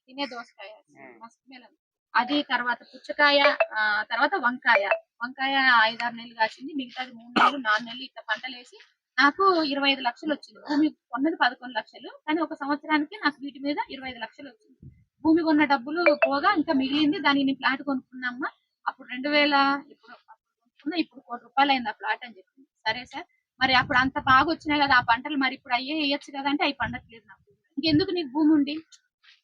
తినే దోసకాయ Musk melon అది తర్వాత పుచ్చకాయ తర్వాత వంకాయ. వంకాయ ఐదారు నెలలు కాసింది మిగతాది మూడు నెలలు నాలుగు నెలలు ఇట్లా పంటలు వేసి నాకు ఇరవై ఐదు లక్షలు వచ్చింది. భూమి కొన్నది పదకొండు లక్షలు కానీ ఒక సంవత్సరానికి నాకు వీటి మీద ఇరవై ఐదు లక్షలు వచ్చింది. భూమి కొన్న డబ్బులు పోగా ఇంకా మిగిలింది దానికి నేను ఫ్లాట్ కొనుక్కున్నామా అప్పుడు రెండు వేల ఇప్పుడు కొనుక్కున్నా ఇప్పుడు కోటి రూపాయలు అయింది ఆ ఫ్లాట్ అని చెప్పింది సరే సార్ మరి అప్పుడు అంత బాగా వచ్చినాయి కదా ఆ పంటలు మరి ఇప్పుడు అయ్యే వేయచ్చు కదా అంటే అవి పండట్లేదు నాకు. ఇంకెందుకు నీకు భూమి ఉండి?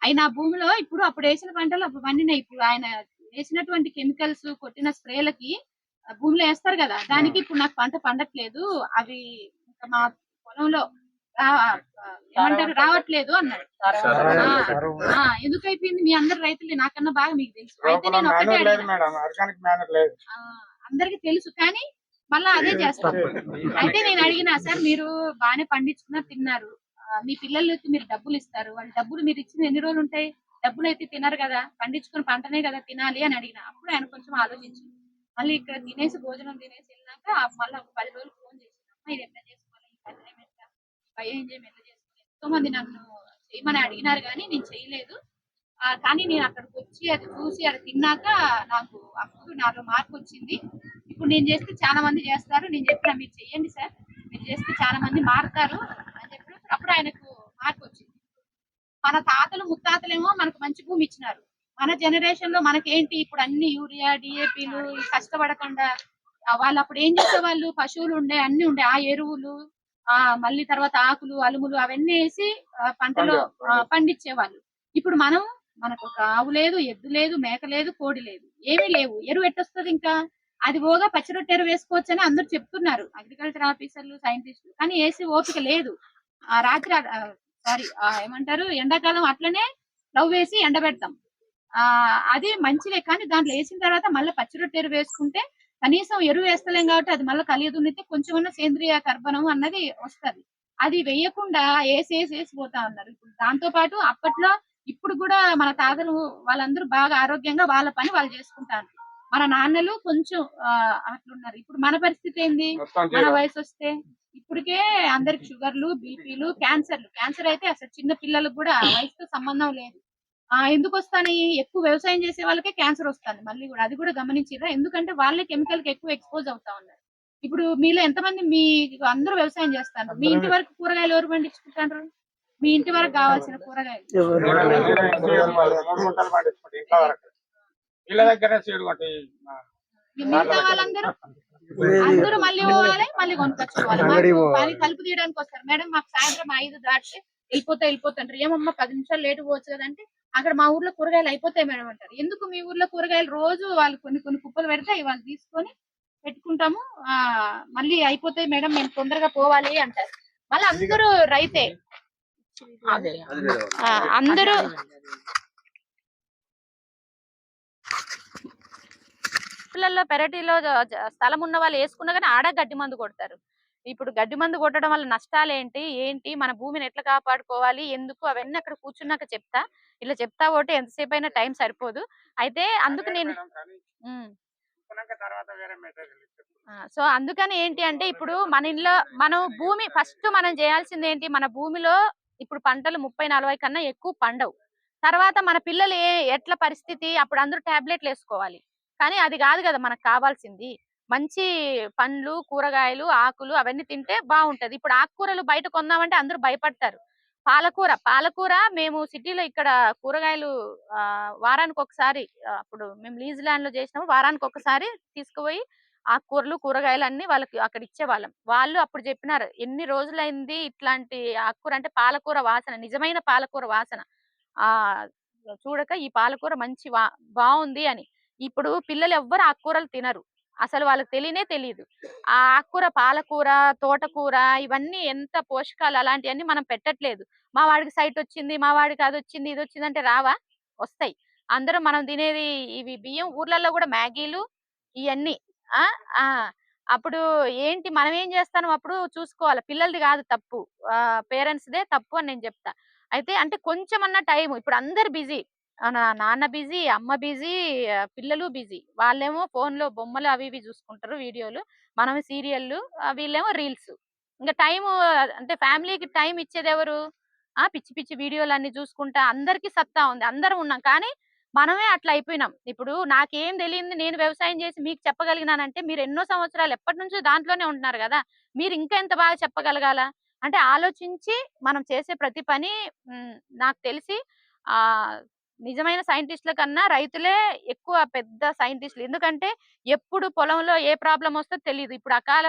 అయినా ఆ భూమిలో ఇప్పుడు అప్పుడు వేసిన పంటలు అప్పుడు పండినాయి. ఇప్పుడు ఆయన వేసినటువంటి కెమికల్స్ కొట్టిన స్ప్రేలకి భూమిలో వేస్తారు కదా. దానికి ఇప్పుడు నాకు పంట పండట్లేదు. అవి మా పొలంలో ఏమంటారు? రావట్లేదు అన్నాడు ఎందుకు అయిపోయింది మీ అందరు రైతులు? నాకన్నా బాగా మీకు తెలుసు. అయితే నేను ఒకటే అందరికి తెలుసు కానీ మళ్ళా అదే చేస్తారు. అయితే నేను అడిగినా సార్ మీరు బాగానే పండించుకున్నారు తిన్నారు. మీ పిల్లలకి మీరు డబ్బులు ఇస్తారు. వాళ్ళు డబ్బులు మీరు ఇచ్చిన ఎన్ని రోజులు ఉంటాయి? డబ్బులు అయితే తినరు కదా. పండించుకుని పంటనే కదా తినాలి అని అడిగిన. అప్పుడు ఆయన కొంచెం ఆలోచించి మళ్ళీ ఇక్కడ తినేసి భోజనం తినేసి వెళ్ళినాక మళ్ళీ ఒక పది రోజులు ఫోన్ చేసినా ఇది ఎట్లా చేసుకోవాలి? ఈ పని ఎట్లా? భయం ఏం చేయం? ఎట్లా చేసుకోవాలి? ఎంతో మంది నన్ను చేయమని అడిగినారు కానీ నేను చేయలేదు. కానీ నేను అక్కడికి వచ్చి అది చూసి అది తిన్నాక నాకు అప్పుడు నాలో మార్పు వచ్చింది. ఇప్పుడు నేను చేస్తే చాలా మంది చేస్తారు. నేను చెప్పిన మీరు చెయ్యండి సార్. మీరు చేస్తే చాలా మంది మారుతారు. అప్పుడు ఆయనకు మార్పు వచ్చింది. మన తాతలు ముత్తాతలేమో మనకు మంచి భూమి ఇచ్చినారు. మన జనరేషన్లో మనకేంటి ఇప్పుడు అన్ని యూరియా డిఏపీలు కష్టపడకుండా వాళ్ళు అప్పుడు ఏం చేసేవాళ్ళు? పశువులు ఉండే అన్ని ఉండే ఆ ఎరువులు ఆ మళ్ళీ తర్వాత ఆకులు అలుములు అవన్నీ వేసి పంటలో పండించేవాళ్ళు. ఇప్పుడు మనం మనకు ఒక ఆవు లేదు ఎద్దు లేదు మేక లేదు కోడి లేదు. ఏమీ లేవు. ఎరువు ఎట్టొస్తుంది ఇంకా? అది పోగా పచ్చిరొట్టె ఎరువు వేసుకోవచ్చు అని అందరూ చెప్తున్నారు. అగ్రికల్చర్ ఆఫీసర్లు సైంటిస్టులు. కానీ వేసి ఓపిక లేదు. ఆ రాత్రి సారీ ఏమంటారు? ఎండాకాలం అట్లనే లవ్ వేసి ఎండబెడతాం. ఆ అది మంచిదే కానీ దాంట్లో వేసిన తర్వాత మళ్ళీ పచ్చిరొట్టె ఎరువు వేసుకుంటే కనీసం ఎరువు వేస్తలేం కాబట్టి అది మళ్ళీ కలియదున్నితే కొంచెం ఉన్న సేంద్రియ కర్బనం అన్నది వస్తది. అది వేయకుండా వేసి వేసి వేసి పోతా ఉన్నారు. ఇప్పుడు దాంతో పాటు అప్పట్లో ఇప్పుడు కూడా మన తాతలు వాళ్ళందరూ బాగా ఆరోగ్యంగా వాళ్ళ పని వాళ్ళు చేసుకుంటారు. మన నాన్నలు కొంచెం అట్లున్నారు. ఇప్పుడు మన పరిస్థితి ఏంది? మన. వయసు వస్తే ఇప్పటికే అందరికి షుగర్లు బీపీలు క్యాన్సర్లు. క్యాన్సర్ అయితే అసలు చిన్న పిల్లలకు కూడా వయసుతో సంబంధం లేదు. ఆ ఎందుకు వస్తాని ఎక్కువ వ్యవసాయం చేసే వాళ్ళకే క్యాన్సర్ వస్తుంది మళ్ళీ కూడా. అది కూడా గమనించిరా ఎందుకంటే వాళ్ళే కెమికల్కి ఎక్కువ ఎక్స్పోజ్ అవుతా ఉన్నారు. ఇప్పుడు మీలో ఎంతమంది మీ అందరూ వ్యవసాయం చేస్తారు? మీ ఇంటి వరకు కూరగాయలు ఎవరు పండించుకుంటారు? మీ ఇంటి వరకు కావాల్సిన కూరగాయలు. మిగతా వాళ్ళందరూ అందరూ మళ్ళీ పోవాలి మళ్ళీ కొనుక్కొచ్చుకోవాలి. పని కలుపు తీయడానికి వస్తారు. మేడం మాకు సాయంత్రం ఐదు దాటితే వెళ్ళిపోతా వెళ్ళిపోతుంటారు ఏమమ్మా పది నిమిషాలు లేట్ పోవచ్చు కదంటే అక్కడ మా ఊర్లో కూరగాయలు అయిపోతాయి మేడం అంటారు. ఎందుకు మీ ఊర్లో కూరగాయలు రోజు వాళ్ళు కొన్ని కొన్ని కుప్పలు పెడితే వాళ్ళు తీసుకొని పెట్టుకుంటాము. ఆ మళ్ళీ అయిపోతాయి మేడం మేము తొందరగా పోవాలి అంటారు. మళ్ళీ అందరూ రైతే. అందరూ పిల్లల్లో పెరటిలో స్థలం ఉన్న వాళ్ళు వేసుకున్నా కానీ ఆడ గడ్డి మందు కొడతారు. ఇప్పుడు గడ్డి మందు కొట్టడం వల్ల నష్టాలు ఏంటి? ఏంటి మన భూమిని ఎట్లా కాపాడుకోవాలి? ఎందుకు? అవన్నీ అక్కడ కూర్చున్నాక చెప్తా. ఇట్లా చెప్తా ఒకటి ఎంతసేపు అయినా టైం సరిపోదు. అయితే అందుకు నేను సో అందుకని ఏంటి అంటే ఇప్పుడు మన ఇంట్లో మనం భూమి ఫస్ట్ మనం చేయాల్సింది ఏంటి? మన భూమిలో ఇప్పుడు పంటలు ముప్పై నలభై కన్నా ఎక్కువ పండవు. తర్వాత మన పిల్లలు ఏ ఎట్ల పరిస్థితి? అప్పుడు అందరూ టాబ్లెట్లు వేసుకోవాలి. కానీ అది కాదు కదా! మనకు కావాల్సింది. మంచి పండ్లు కూరగాయలు ఆకులు అవన్నీ తింటే బాగుంటది ఇప్పుడు ఆకుకూరలు బయట కొందామంటే అందరూ భయపడతారు. పాలకూర పాలకూర మేము సిటీలో ఇక్కడ కూరగాయలు ఆ, వారానికి ఒకసారి అప్పుడు మేము లీజ్ ల్యాండ్లో చేసినప్పుడు వారానికి ఒకసారి తీసుకుపోయి ఆకుకూరలు కూరగాయలు అన్ని వాళ్ళకి అక్కడ ఇచ్చేవాళ్ళం. వాళ్ళు అప్పుడు చెప్పినారు ఎన్ని రోజులైంది ఇట్లాంటి ఆకుకూర? అంటే పాలకూర వాసన నిజమైన పాలకూర వాసన. ఆ చూడక ఈ పాలకూర మంచి బాగుంది అని. ఇప్పుడు పిల్లలు ఎవ్వరు ఆకుకూరలు తినరు. అసలు వాళ్ళకి తెలియనే తెలియదు ఆ ఆకుకూర పాలకూర తోటకూర ఇవన్నీ ఎంత పోషకాలు అలాంటివన్నీ మనం పెట్టట్లేదు. మా వాడికి సైట్ వచ్చింది మా వాడికి అది వచ్చింది ఇది వచ్చింది అంటే రావా? వస్తాయి. అందరూ మనం తినేది ఇవి బియ్యం ఊర్లలో కూడా మ్యాగీలు ఇవన్నీ ఆ? ఆ. అప్పుడు ఏంటి మనం ఏం చేస్తాను అప్పుడు చూసుకోవాలి. పిల్లలది కాదు తప్పు. పేరెంట్స్ దే తప్పు అని నేను చెప్తా. అయితే అంటే కొంచెం అన్న టైం ఇప్పుడు అందరు బిజీ. నాన్న బిజీ అమ్మ బిజీ పిల్లలు బిజీ. వాళ్ళేమో ఫోన్లో బొమ్మలు అవి ఇవి చూసుకుంటారు వీడియోలు. మనం సీరియల్లు వీళ్ళేమో రీల్స్. ఇంకా టైం అంటే ఫ్యామిలీకి టైం ఇచ్చేది ఎవరు? ఆ! పిచ్చి పిచ్చి వీడియోలన్నీ చూసుకుంటా అందరికీ సత్తా ఉంది. అందరం ఉన్నాం. కానీ మనమే అట్లా అయిపోయినాం. ఇప్పుడు నాకేం తెలియంది? నేను వ్యవసాయం చేసి మీకు చెప్పగలిగినానంటే మీరు ఎన్నో సంవత్సరాలు ఎప్పటి నుంచో దాంట్లోనే ఉంటున్నారు కదా! మీరు ఇంకా ఎంత బాగా చెప్పగలగాల? అంటే ఆలోచించి మనం చేసే ప్రతి పని నాకు తెలిసి ఆ నిజమైన సైంటిస్టుల కన్నా రైతులే ఎక్కువ పెద్ద సైంటిస్టులు. ఎందుకంటే ఎప్పుడు పొలంలో ఏ ప్రాబ్లం వస్తే తెలియదు ఇప్పుడు అకాల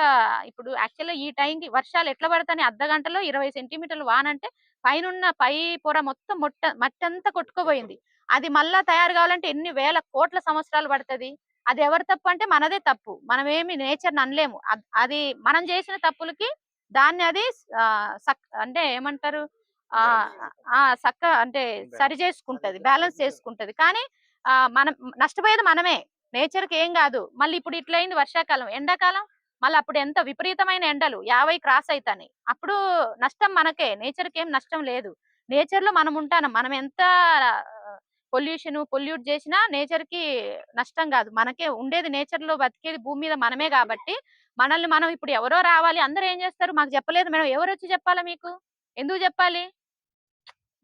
ఇప్పుడు యాక్చువల్గా ఈ టైంకి వర్షాలు ఎట్లా పడతాయి అర్ధ గంటలో ఇరవై సెంటీమీటర్లు వాన అంటే పైనున్న పై పొర మొత్తం మొట్ట మట్టి అంతా కొట్టుకుపోయింది. అది మళ్ళా తయారు కావాలంటే ఎన్ని వేల కోట్ల సంవత్సరాలు పడుతుంది. అది ఎవరి తప్పు అంటే మనదే తప్పు. మనం ఏమి నేచర్ అనలేము. అది మనం చేసిన తప్పులకి దాన్ని అది సక్ అంటే ఏమంటారు? ఆ! ఆ! సక్క అంటే సరి చేసుకుంటది. బ్యాలెన్స్ చేసుకుంటది. కానీ ఆ! మనం నష్టపోయేది మనమే. నేచర్కి ఏం కాదు. మళ్ళీ ఇప్పుడు ఇట్లయింది వర్షాకాలం. ఎండాకాలం మళ్ళీ అప్పుడు ఎంత విపరీతమైన ఎండలు. యాభై క్రాస్ అవుతాయి అప్పుడు నష్టం మనకే. నేచర్కి ఏం నష్టం లేదు. నేచర్లో మనం ఉంటాను. మనం ఎంత పొల్యూషన్ పొల్యూట్ చేసినా నేచర్కి నష్టం కాదు. మనకే ఉండేది నేచర్లో బతికేది భూమి మీద మనమే కాబట్టి మనల్ని మనం ఇప్పుడు ఎవరో రావాలి. అందరూ ఏం చేస్తారు? మాకు చెప్పలేదు. మేడం ఎవరు వచ్చి చెప్పాలా మీకు? ఎందుకు చెప్పాలి?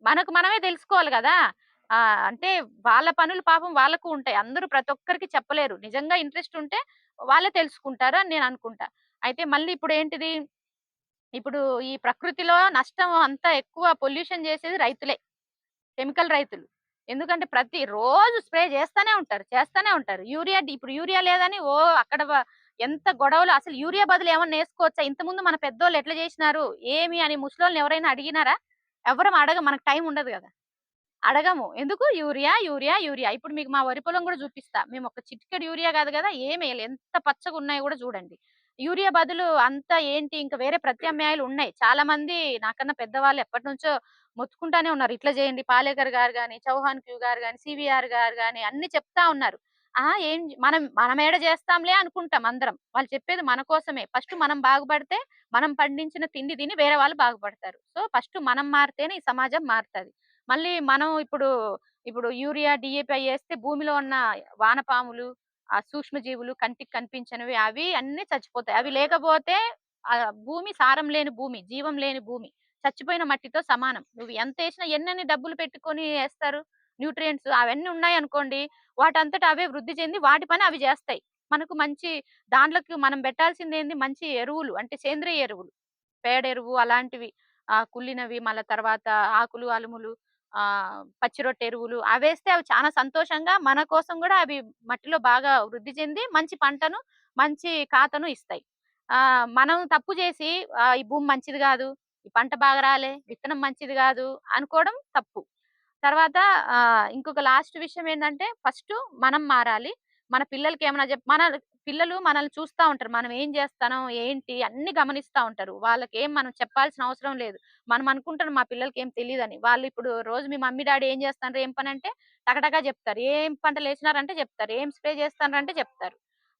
మనకు మనమే తెలుసుకోవాలి కదా! ఆ! అంటే వాళ్ళ పనులు పాపం వాళ్ళకు ఉంటాయి. అందరూ ప్రతి ఒక్కరికి చెప్పలేరు. నిజంగా ఇంట్రెస్ట్ ఉంటే వాళ్ళే తెలుసుకుంటారు అని నేను అనుకుంటా. అయితే మళ్ళీ ఇప్పుడు ఏంటిది? ఇప్పుడు ఈ ప్రకృతిలో నష్టం అంతా ఎక్కువ పొల్యూషన్ చేసేది రైతులే. కెమికల్ రైతులు. ఎందుకంటే ప్రతి రోజు స్ప్రే చేస్తానే ఉంటారు చేస్తానే ఉంటారు. యూరియా ఇప్పుడు యూరియా లేదని ఓ అక్కడ ఎంత గొడవలు అసలు యూరియా బదులు ఏమన్నా వేసుకోవచ్చా? ఇంతకుముందు మన పెద్దోళ్ళు ఎట్లా చేసినారు? ఏమి అని ముసలోళ్ళని ఎవరైనా అడిగినారా? ఎవరం అడగ. మనకు టైం ఉండదు కదా. అడగము. ఎందుకు? Urea urea urea. ఇప్పుడు మీకు మా వరి పొలం కూడా చూపిస్తా. మేము ఒక చిటికెడు యూరియా కాదు కదా. ఏమేయాలి ఎంత పచ్చగా ఉన్నాయో కూడా చూడండి. యూరియా బదులు అంతా ఏంటి? ఇంకా వేరే ప్రత్యామ్నాయాలు ఉన్నాయి. చాలా మంది నాకన్నా పెద్దవాళ్ళు ఎప్పటి నుంచో మొత్తుకుంటానే ఉన్నారు. ఇట్లా చేయండి. పాలేకర్ గారు కానీ చౌహాన్ క్యూ గారు కానీ సివిఆర్ గారు కానీ అన్ని చెప్తా ఉన్నారు. ఆ! ఏం మనం మనం ఏడ చేస్తాంలే అనుకుంటాం అందరం. వాళ్ళు చెప్పేది మన కోసమే. ఫస్ట్ మనం బాగుపడితే మనం పండించిన తిండి తిని వేరే వాళ్ళు బాగుపడతారు. సో ఫస్ట్ మనం మారితేనే ఈ సమాజం మారుతుంది. మళ్ళీ మనం ఇప్పుడు ఇప్పుడు యూరియా డిఏపి వేస్తే భూమిలో ఉన్న వానపాములు ఆ సూక్ష్మజీవులు కంటికి కనిపించినవి అవి అన్ని చచ్చిపోతాయి. అవి లేకపోతే ఆ భూమి సారం లేని భూమి జీవం లేని భూమి చచ్చిపోయిన మట్టితో సమానం. నువ్వు ఎంత వేసినా ఎన్నెన్ని డబ్బులు పెట్టుకొని వేస్తారు? న్యూట్రియంట్స్ అవన్నీ ఉన్నాయి అనుకోండి వాటంతటా అవే వృద్ధి చెంది వాటి పని అవి చేస్తాయి. మనకు మంచి దాంట్లోకి మనం పెట్టాల్సింది ఏంది మంచి ఎరువులు అంటే సేంద్రియ ఎరువులు. పేడ ఎరువు అలాంటివి ఆ కుళ్ళినవి మళ్ళీ తర్వాత ఆకులు అలుములు ఆ పచ్చిరొట్టె ఎరువులు అవేస్తే అవి చాలా సంతోషంగా మన కోసం కూడా అవి మట్టిలో బాగా వృద్ధి చెంది మంచి పంటను మంచి కాతను ఇస్తాయి. ఆ మనం తప్పు చేసి ఈ భూమి మంచిది కాదు ఈ పంట బాగా రాలే విత్తనం మంచిది కాదు అనుకోవడం తప్పు. తర్వాత ఇంకొక లాస్ట్ విషయం ఏంటంటే ఫస్ట్ మనం మారాలి. మన పిల్లలకి ఏమైనా చెప్ మన పిల్లలు మనల్ని చూస్తా ఉంటారు. మనం ఏం చేస్తానో ఏంటి అన్ని గమనిస్తా ఉంటారు. వాళ్ళకి ఏం మనం చెప్పాల్సిన అవసరం లేదు. మనం అనుకుంటాం మా పిల్లలకి ఏం తెలియదని వాళ్ళు ఇప్పుడు రోజు మీ మమ్మీ డాడీ ఏం చేస్తారు ఏం పని అంటే టకటకా చెప్తారు. ఏం పంటలు వేసినారంటే చెప్తారు. ఏం స్ప్రే చేస్తారంటే చెప్తారు.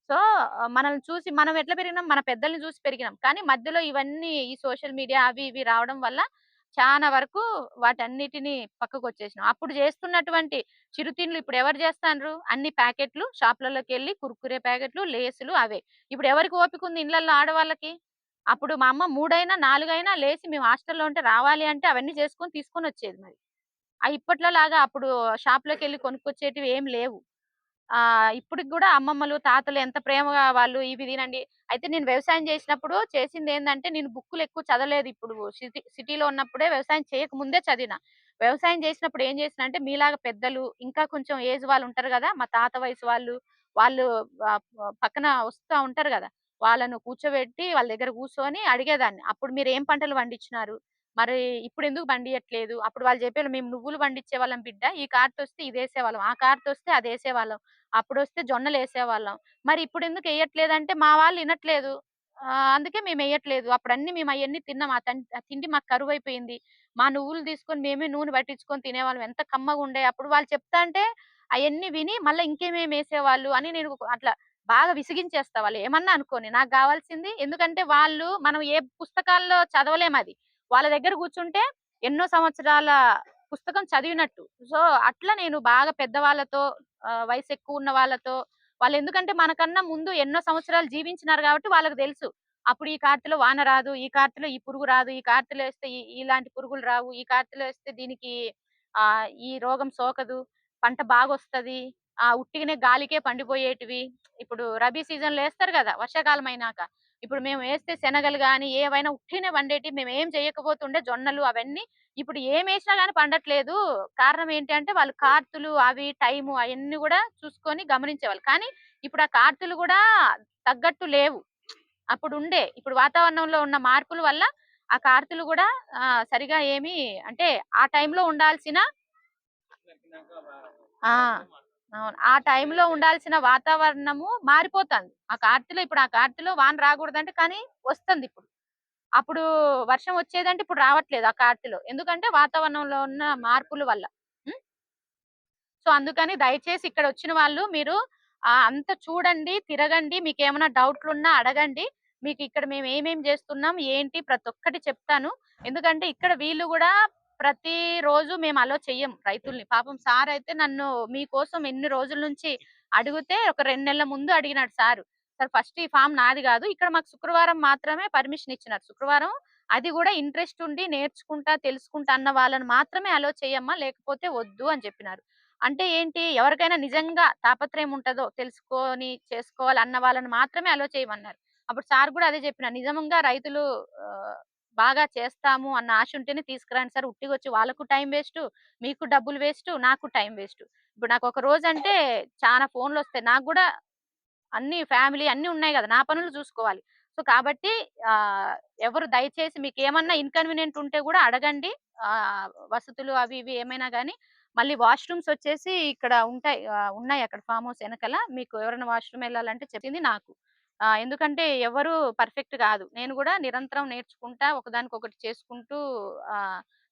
సో మనల్ని చూసి మనం ఎట్లా పెరిగినాం? మన పెద్దల్ని చూసి పెరిగినాం. కానీ మధ్యలో ఇవన్నీ ఈ సోషల్ మీడియా అవి ఇవి రావడం వల్ల చాలా వరకు వాటన్నిటిని పక్కకు వచ్చేసినాం అప్పుడు చేస్తున్నటువంటి చిరుతిండ్లు ఇప్పుడు ఎవరు చేస్తాండ్రు? అన్ని ప్యాకెట్లు షాప్లలోకి వెళ్ళి కుర్కురే ప్యాకెట్లు లేసులు అవే. ఇప్పుడు ఎవరికి ఓపిక ఉంది ఇళ్ళలో ఆడవాళ్ళకి? అప్పుడు మా అమ్మ మూడైనా నాలుగైనా లేచి మేము హాస్టల్లో ఉంటే రావాలి అంటే అవన్నీ చేసుకొని తీసుకొని వచ్చేది మరి. ఆ ఇప్పట్లో లాగా అప్పుడు షాప్లోకి వెళ్ళి కొనుక్కొచ్చేటివి ఏం లేవు. ఆ ఇప్పటికి కూడా అమ్మమ్మలు తాతలు ఎంత ప్రేమగా వాళ్ళు ఇవి తినండి. అయితే నేను వ్యవసాయం చేసినప్పుడు చేసింది ఏంటంటే నేను బుక్కులు ఎక్కువ చదవలేదు ఇప్పుడు. సిటీ సిటీలో ఉన్నప్పుడే వ్యవసాయం చేయక ముందే చదివిన. వ్యవసాయం చేసినప్పుడు ఏం చేసిన అంటే మీలాగా పెద్దలు ఇంకా కొంచెం ఏజ్ వాళ్ళు ఉంటారు కదా మా తాత వయసు వాళ్ళు వాళ్ళు పక్కన వస్తూ ఉంటారు కదా వాళ్ళను కూర్చోబెట్టి వాళ్ళ దగ్గర కూర్చొని అడిగేదాన్ని. అప్పుడు మీరు ఏం పంటలు పండించినారు? మరి ఇప్పుడు ఎందుకు పండియట్లేదు అప్పుడు వాళ్ళు చెప్పారు మేము నువ్వులు పండించే వాళ్ళం బిడ్డ ఈ కార్తో వస్తే ఇది వేసేవాళ్ళం ఆ కార్తో వస్తే అది వేసేవాళ్ళం అప్పుడు వస్తే జొన్నలు వేసేవాళ్ళం మరి ఇప్పుడు ఎందుకు వేయట్లేదు అంటే మా వాళ్ళు వినట్లేదు అందుకే మేము వేయట్లేదు అప్పుడు అన్ని మేము అవన్నీ తిన్నాం. ఆ తిండి మాకు కరువు అయిపోయింది మా నువ్వులు తీసుకొని మేమే నూనె పట్టించుకొని తినేవాళ్ళం. ఎంత కమ్మగా ఉండే. అప్పుడు వాళ్ళు చెప్తా అంటే అవన్నీ విని మళ్ళీ ఇంకేమేమి వేసేవాళ్ళు? అని నేను అట్లా బాగా విసిగించేస్తా వాళ్ళు. ఏమన్నా అనుకోని నాకు కావాల్సింది ఎందుకంటే వాళ్ళు మనం ఏ పుస్తకాల్లో చదవలేం అది వాళ్ళ దగ్గర కూర్చుంటే ఎన్నో సంవత్సరాల పుస్తకం చదివినట్టు. సో అట్లా నేను బాగా పెద్దవాళ్ళతో ఆ, వయసు ఎక్కువ ఉన్న వాళ్ళతో వాళ్ళు ఎందుకంటే మనకన్నా ముందు ఎన్నో సంవత్సరాలు జీవించినారు కాబట్టి వాళ్ళకి తెలుసు. అప్పుడు ఈ కార్తెలో వాన రాదు ఈ కార్తెలో ఈ పురుగు రాదు ఈ కార్తెలో వేస్తే ఇలాంటి పురుగులు రావు ఈ కార్తెలో వేస్తే దీనికి ఆ ఈ రోగం సోకదు పంట బాగా వస్తది ఆ ఉట్టిగానే గాలికే పండిపోయేటివి. ఇప్పుడు రబీ సీజన్లో వేస్తారు కదా వర్షాకాలం అయినాక. ఇప్పుడు మేము వేస్తే శనగలు గాని ఏవైనా ఉట్టినే పండేటి మేము ఏం చేయకపోతుండే జొన్నలు అవన్నీ. ఇప్పుడు ఏం వేసినా గానీ పండట్లేదు. కారణం ఏంటి అంటే వాళ్ళు కార్తులు అవి టైము అవన్నీ కూడా చూసుకొని గమనించేవాళ్ళు. కానీ ఇప్పుడు ఆ కార్తులు కూడా తగ్గట్టు లేవు. అప్పుడు ఉండే. ఇప్పుడు వాతావరణంలో ఉన్న మార్పుల వల్ల ఆ కార్తులు కూడా సరిగా ఏమి అంటే ఆ టైంలో ఉండాల్సిన ఆ! అవును. ఆ టైంలో ఉండాల్సిన వాతావరణము మారిపోతుంది. ఆ కార్తీలో ఇప్పుడు ఆ కార్తీలో వాన రాకూడదంటే కానీ వస్తుంది ఇప్పుడు. అప్పుడు వర్షం వచ్చేదంటే ఇప్పుడు రావట్లేదు ఆ కార్తీలో. ఎందుకంటే వాతావరణంలో ఉన్న మార్పుల వల్ల. సో అందుకని దయచేసి ఇక్కడ వచ్చిన వాళ్ళు మీరు అంత చూడండి తిరగండి మీకు ఏమైనా డౌట్లు ఉన్నా అడగండి. మీకు ఇక్కడ మేము ఏమేమి చేస్తున్నాం ఏంటి? ప్రతి ఒక్కటి చెప్తాను. ఎందుకంటే ఇక్కడ వీళ్ళు కూడా ప్రతి రోజు మేము అలో చెయ్యం రైతుల్ని. పాపం సార్ అయితే నన్ను మీకోసం ఎన్ని రోజుల నుంచి అడిగితే ఒక రెండు నెలల ముందు అడిగినాడు సార్. సార్ ఫస్ట్ ఈ ఫామ్ నాది కాదు. ఇక్కడ మాకు శుక్రవారం మాత్రమే పర్మిషన్ ఇచ్చినారు. శుక్రవారం అది కూడా ఇంట్రెస్ట్ ఉండి నేర్చుకుంటా తెలుసుకుంటా అన్న వాళ్ళని మాత్రమే అలో చేయమ్మా లేకపోతే వద్దు అని చెప్పినారు. అంటే ఏంటి? ఎవరికైనా నిజంగా తాపత్రయం ఉంటుందో తెలుసుకొని చేసుకోవాలి అన్న వాళ్ళని మాత్రమే అలో చేయమన్నారు అప్పుడు సార్ కూడా అదే చెప్పిన నిజంగా రైతులు బాగా చేస్తాము అన్న ఆశ ఉంటేనే తీసుకురండి సార్. ఉట్టిగా వచ్చి వాళ్ళకు టైం వేస్ట్ మీకు డబ్బులు వేస్ట్ నాకు టైం వేస్ట్. ఇప్పుడు నాకు ఒక రోజు అంటే చాలా ఫోన్లు వస్తాయి. నాకు కూడా అన్ని ఫ్యామిలీ అన్ని ఉన్నాయి కదా నా పనులు చూసుకోవాలి. సో కాబట్టి ఎవరు దయచేసి మీకు ఏమన్నా ఇన్కన్వీనియంట్ ఉంటే కూడా అడగండి. వసతులు అవి ఇవి ఏమైనా కానీ మళ్ళీ వాష్రూమ్స్ వచ్చేసి ఇక్కడ ఉంటాయి. ఉన్నాయి అక్కడ ఫామ్ హౌస్ వెనకాల మీకు ఎవరైనా వాష్రూమ్ వెళ్ళాలంటే చెప్పింది నాకు. ఆ, ఎందుకంటే ఎవరు పర్ఫెక్ట్ కాదు. నేను కూడా నిరంతరం నేర్చుకుంటా ఒకదానికొకటి చేసుకుంటూ ఆ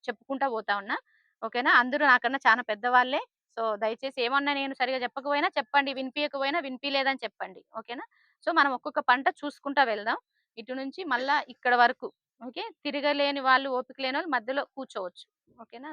చెప్పుకుంటా పోతా ఉన్నా. ఓకేనా? అందరూ నాకన్నా చాలా పెద్దవాళ్ళే. సో దయచేసి ఏమన్నా నేను సరిగా చెప్పకపోయినా చెప్పండి. వినిపించకపోయినా వినిపించలేదని చెప్పండి. ఓకేనా? సో మనం ఒక్కొక్క పంట చూసుకుంటా వెళ్దాం. ఇటు నుంచి మళ్ళా ఇక్కడ వరకు. ఓకే? తిరగలేని వాళ్ళు ఓపిక లేని వాళ్ళు మధ్యలో కూర్చోవచ్చు. ఓకేనా?